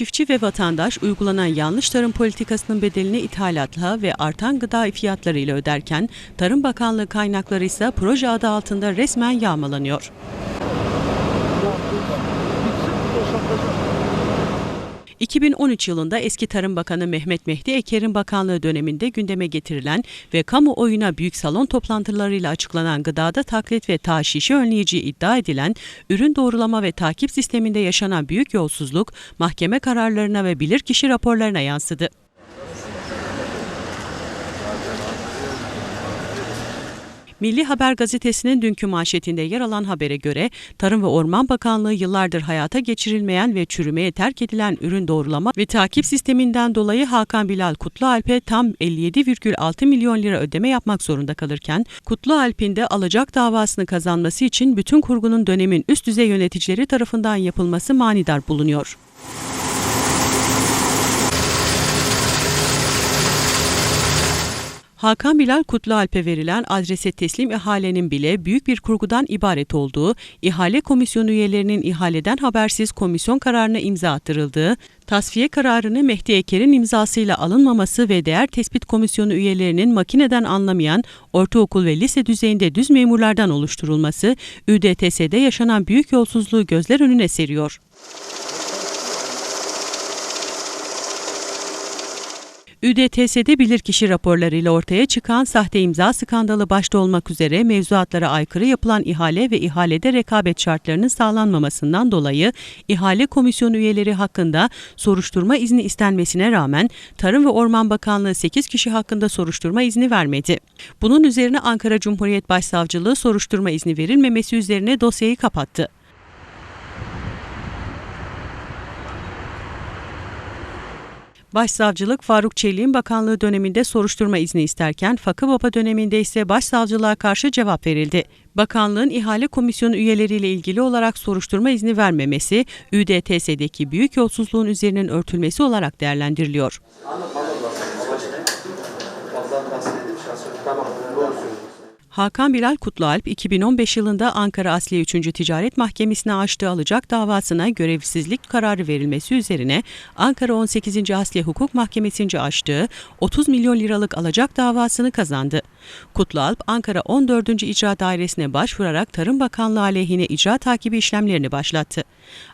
çiftçi ve vatandaş uygulanan yanlış tarım politikasının bedelini ithalatla ve artan gıda fiyatlarıyla öderken, Tarım Bakanlığı kaynakları ise proje adı altında resmen yağmalanıyor. 2013 yılında eski Tarım Bakanı Mehmet Mehdi Eker'in bakanlığı döneminde gündeme getirilen ve kamuoyuna büyük salon toplantılarıyla açıklanan gıdada taklit ve taşişi önleyici iddia edilen ürün doğrulama ve takip sisteminde yaşanan büyük yolsuzluk mahkeme kararlarına ve bilirkişi raporlarına yansıdı. Milli Haber gazetesinin dünkü manşetinde yer alan habere göre Tarım ve Orman Bakanlığı yıllardır hayata geçirilmeyen ve çürümeye terk edilen ürün doğrulama ve takip sisteminden dolayı Hakan Bilal Kutlualp'e tam 57,6 milyon lira ödeme yapmak zorunda kalırken Kutlualp'in de alacak davasını kazanması için bütün kurgunun dönemin üst düzey yöneticileri tarafından yapılması manidar bulunuyor. Hakan Bilal Kutlualp'e verilen adrese teslim ihalenin bile büyük bir kurgudan ibaret olduğu, ihale komisyonu üyelerinin ihaleden habersiz komisyon kararına imza attırıldığı, tasfiye kararını Mehdi Eker'in imzasıyla alınmaması ve değer tespit komisyonu üyelerinin makineden anlamayan ortaokul ve lise düzeyinde düz memurlardan oluşturulması, ÜDTS'de yaşanan büyük yolsuzluğu gözler önüne seriyor. ÜDTS'de bilirkişi raporlarıyla ortaya çıkan sahte imza skandalı başta olmak üzere mevzuatlara aykırı yapılan ihale ve ihalede rekabet şartlarının sağlanmamasından dolayı ihale komisyonu üyeleri hakkında soruşturma izni istenmesine rağmen Tarım ve Orman Bakanlığı 8 kişi hakkında soruşturma izni vermedi. Bunun üzerine Ankara Cumhuriyet Başsavcılığı soruşturma izni verilmemesi üzerine dosyayı kapattı. Başsavcılık Faruk Çelik'in bakanlığı döneminde soruşturma izni isterken Fakı Baba döneminde ise başsavcılığa karşı cevap verildi. Bakanlığın ihale komisyonu üyeleriyle ilgili olarak soruşturma izni vermemesi, ÜDTS'deki büyük yolsuzluğun üzerinin örtülmesi olarak değerlendiriliyor. Tamam, doğru söylüyorsun. Hakan Bilal Kutlualp 2015 yılında Ankara Asliye 3. Ticaret Mahkemesi'ne açtığı alacak davasına görevsizlik kararı verilmesi üzerine Ankara 18. Asliye Hukuk Mahkemesi'nce açtığı 30 milyon liralık alacak davasını kazandı. Kutlualp Ankara 14. İcra Dairesi'ne başvurarak Tarım Bakanlığı aleyhine icra takibi işlemlerini başlattı.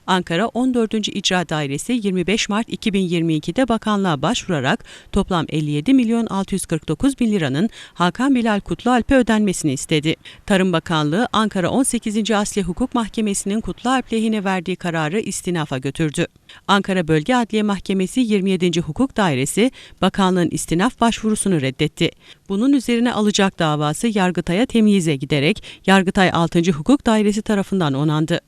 Ankara 14. İcra Dairesi 25 Mart 2022'de bakanlığa başvurarak toplam 57 milyon 649 bin liranın Hakan Bilal Kutlualp'e ödenmesini istedi. Tarım Bakanlığı Ankara 18. Asliye Hukuk Mahkemesi'nin Kutlualp lehine verdiği kararı istinafa götürdü. Ankara Bölge Adliye Mahkemesi 27. Hukuk Dairesi bakanlığın istinaf başvurusunu reddetti. Bunun üzerine alacak davası Yargıtay'a temyize giderek Yargıtay 6. Hukuk Dairesi tarafından onandı.